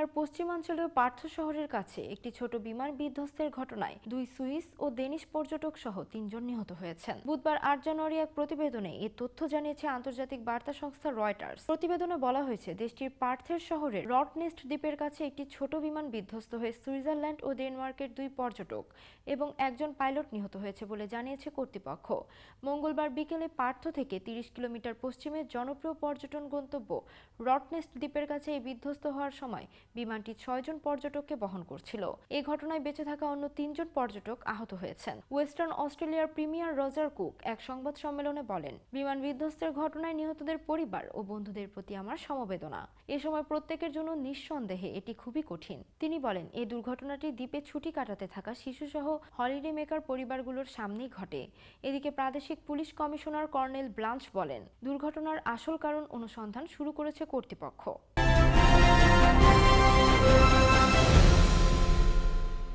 অস্ট্রেলিয়ার পশ্চিমাঞ্চলীয় পার্থ শহরের কাছে একটি ছোট বিমান বিধ্বস্তের ঘটনায় দুই সুইস ও ডেনিশ পর্যটক সহ তিনজন নিহত হয়েছেন। বুধবার আট জানুয়ারি এক প্রতিবেদনে এ তথ্য জানিয়েছে আন্তর্জাতিক বার্তা সংস্থা রয়টার্স। প্রতিবেদনে বলা হয়েছে, দেশটির পার্থের শহরের রটনেস্ট দ্বীপের কাছে একটি ছোট বিমান বিধ্বস্ত হয়ে সুইজারল্যান্ড ও ডেনমার্কের দুই পর্যটক এবং একজন পাইলট নিহত হয়েছে বলে জানিয়েছে কর্তৃপক্ষ। মঙ্গলবার বিকেলে পার্থ থেকে তিরিশ কিলোমিটার পশ্চিমে জনপ্রিয় পর্যটন গন্তব্য রটনেস্ট দ্বীপের কাছে এই বিধ্বস্ত হওয়ার সময় বিমানটি ছয়জন পর্যটককে বহন করছিল। এই ঘটনায় বেঁচে থাকা অন্য তিনজন পর্যটক আহত হয়েছেন। ওয়েস্টার্ন অস্ট্রেলিয়ার প্রিমিয়ার রজার কুক এক সংবাদ সম্মেলনে বলেন, বিমান বিধ্বস্তের ঘটনায় নিহতদের পরিবার ও বন্ধুদের প্রতি আমার সমবেদনা। এ সময় প্রত্যেকের জন্য নিঃসন্দেহে এটি খুবই কঠিন। তিনি বলেন এই দুর্ঘটনাটি দ্বীপে ছুটি কাটাতে থাকা শিশুসহ হলিডে মেকার পরিবারগুলোর সামনেই ঘটে। এদিকে প্রাদেশিক পুলিশ কমিশনার কর্নেল ব্লাঞ্চ বলেন, দুর্ঘটনার আসল কারণ অনুসন্ধান শুরু করেছে কর্তৃপক্ষ।